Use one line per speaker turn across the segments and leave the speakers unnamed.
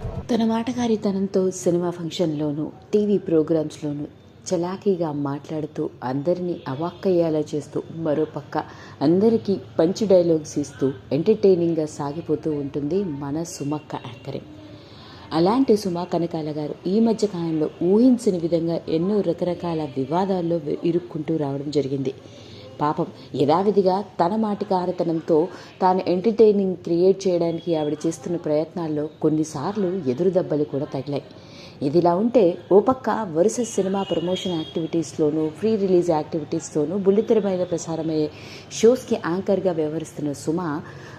తన మాటగారితనంతో cinema ఫంక్షన్లోనూ TV ప్రోగ్రామ్స్లోనూ చలాకీగా మాట్లాడుతూ అందరినీ అవాక్కయ్యేలా చేస్తూ మరోపక్క అందరికీ పంచి డైలాగ్స్ ఇస్తూ ఎంటర్టైనింగ్గా సాగిపోతూ ఉంటుంది మన సుమక్క యాంకరింగ్ అలాంటి సుమా కనకాల గారు ఈ మధ్య కాలంలో ఊహించని విధంగా ఎన్నో రకరకాల వివాదాల్లో ఇరుక్కుంటూ రావడం జరిగింది. పాపం యథావిధిగా తన మాటకారతనంతో తాను ఎంటర్టైనింగ్ క్రియేట్ చేయడానికి ఆవిడ చేస్తున్న ప్రయత్నాల్లో కొన్నిసార్లు ఎదురు దెబ్బలు కూడా తగిలాయి. ఇదిలా ఉంటే ఓ పక్క వరుస సినిమా ప్రమోషన్ యాక్టివిటీస్లోనూ ఫ్రీ రిలీజ్ యాక్టివిటీస్తోనూ బుల్లితెర మీద ప్రసారమయ్యే షోస్కి యాంకర్గా వ్యవహరిస్తున్న సుమ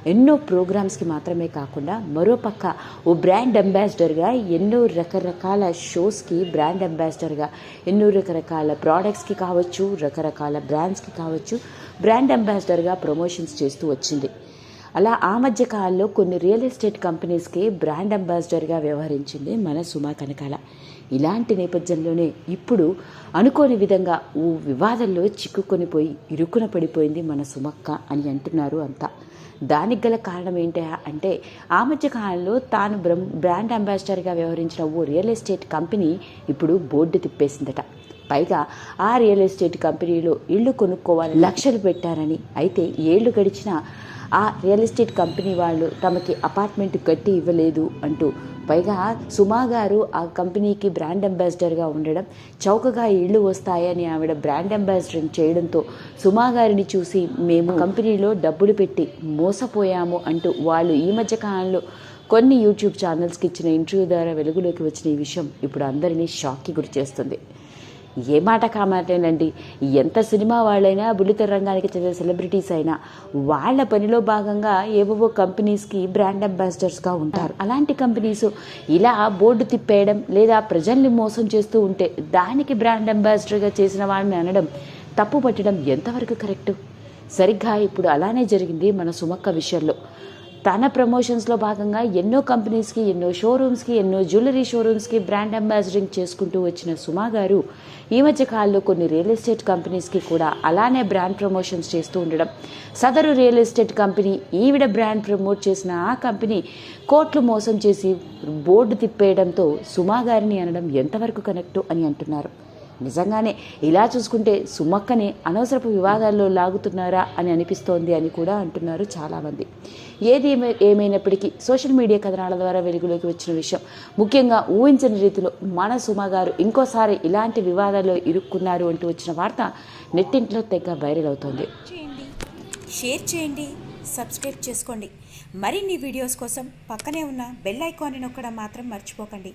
ఎన్నో ప్రోగ్రామ్స్కి మాత్రమే కాకుండా మరోపక్క ఓ బ్రాండ్ అంబాసిడర్గా ఎన్నో రకరకాల షోస్కి బ్రాండ్ అంబాసిడర్గా ఎన్నో రకరకాల ప్రోడక్ట్స్కి కావచ్చు రకరకాల బ్రాండ్స్కి కావచ్చు బ్రాండ్ అంబాసిడర్గా ప్రమోషన్స్ చేస్తూ వచ్చింది. అలా ఆ మధ్య కాలంలో కొన్ని రియల్ ఎస్టేట్ కంపెనీస్కి బ్రాండ్ అంబాసిడర్గా వ్యవహరించింది మన సుమా కనకాల. ఇలాంటి నేపథ్యంలోనే ఇప్పుడు అనుకోని విధంగా ఓ వివాదంలో చిక్కుకొని పోయి ఇరుకున పడిపోయింది మన సుమక్క అని అంటున్నారు అంతా. దానికి గల కారణం ఏంటి అంటే ఆ మధ్య కాలంలో తాను బ్రాండ్ అంబాసిడర్గా వ్యవహరించిన ఓ రియల్ ఎస్టేట్ కంపెనీ ఇప్పుడు బోర్డు తిప్పేసిందట. పైగా ఆ రియల్ ఎస్టేట్ కంపెనీలో ఇళ్ళు కొనుక్కోవాలి లక్షలు పెట్టారని. అయితే ఏళ్ళు గడిచినా ఆ రియల్ ఎస్టేట్ కంపెనీ వాళ్ళు తమకి అపార్ట్మెంట్ కట్టి ఇవ్వలేదు అంటూ పైగా సుమా గారు ఆ కంపెనీకి బ్రాండ్ అంబాసిడర్గా ఉండడం చౌకగా ఇళ్ళు వస్తాయని ఆవిడ బ్రాండ్ అంబాసిడర్ చేయడంతో సుమా గారిని చూసి మేము కంపెనీలో డబ్బులు పెట్టి మోసపోయాము అంటూ వాళ్ళు ఈ మధ్య కాలంలో కొన్ని యూట్యూబ్ ఛానల్స్కి ఇచ్చిన ఇంటర్వ్యూ ద్వారా వెలుగులోకి వచ్చిన ఈ విషయం ఇప్పుడు అందరినీ షాక్కి గురి చేస్తుంది ఏ మాట కామాటేనండి? ఎంత సినిమా వాళ్ళైనా బుల్లితెర రంగానికి చెందిన సెలబ్రిటీస్ అయినా వాళ్ళ పనిలో భాగంగా ఏవేవో కంపెనీస్కి బ్రాండ్ అంబాసిడర్స్గా ఉంటారు. అలాంటి కంపెనీస్ ఇలా బోర్డు తిప్పేయడం లేదా ప్రజల్ని మోసం చేస్తూ ఉంటే దానికి బ్రాండ్ అంబాసిడర్గా చేసిన వాళ్ళని అనడం తప్పు పట్టడం ఎంతవరకు కరెక్టు సరిగ్గా ఇప్పుడు అలానే జరిగింది మన సుమక్క విషయంలో. తన ప్రమోషన్స్లో భాగంగా ఎన్నో కంపెనీస్కి ఎన్నో షోరూమ్స్కి ఎన్నో జ్యువెలరీ షోరూమ్స్కి బ్రాండ్ అంబాసిడరింగ్ చేసుకుంటూ వచ్చిన సుమా గారు ఈ మధ్య కాలంలో కొన్ని రియల్ ఎస్టేట్ కంపెనీస్కి కూడా అలానే బ్రాండ్ ప్రమోషన్స్ చేస్తూ ఉండడం. సదరు రియల్ ఎస్టేట్ కంపెనీ ఈవిడ బ్రాండ్ ప్రమోట్ చేసిన ఆ కంపెనీ కోట్లు మోసం చేసి బోర్డు తిప్పేయడంతో సుమా గారిని అనడం ఎంతవరకు కనెక్టు అని అంటున్నారు. నిజంగానే ఇలా చూసుకుంటే సుమక్కని అనవసరపు వివాదాల్లో లాగుతున్నారా అని అనిపిస్తోంది అని కూడా అంటున్నారు చాలామంది. ఏది ఏమై ఏమైనప్పటికీ సోషల్ మీడియా కథనాల ద్వారా వెలుగులోకి వచ్చిన విషయం. ముఖ్యంగా ఊహించని రీతిలో మన సుమ గారు ఇంకోసారి ఇలాంటి వివాదాల్లో ఇరుక్కున్నారు అంటూ వచ్చిన వార్త నెట్టింట్లో తెగ వైరల్ అవుతోంది.
చేయండి షేర్ చేయండి సబ్స్క్రైబ్ చేసుకోండి. మరిన్ని వీడియోస్ కోసం పక్కనే ఉన్న బెల్ ఐకాన్ని నొక్కడం మాత్రం మర్చిపోకండి.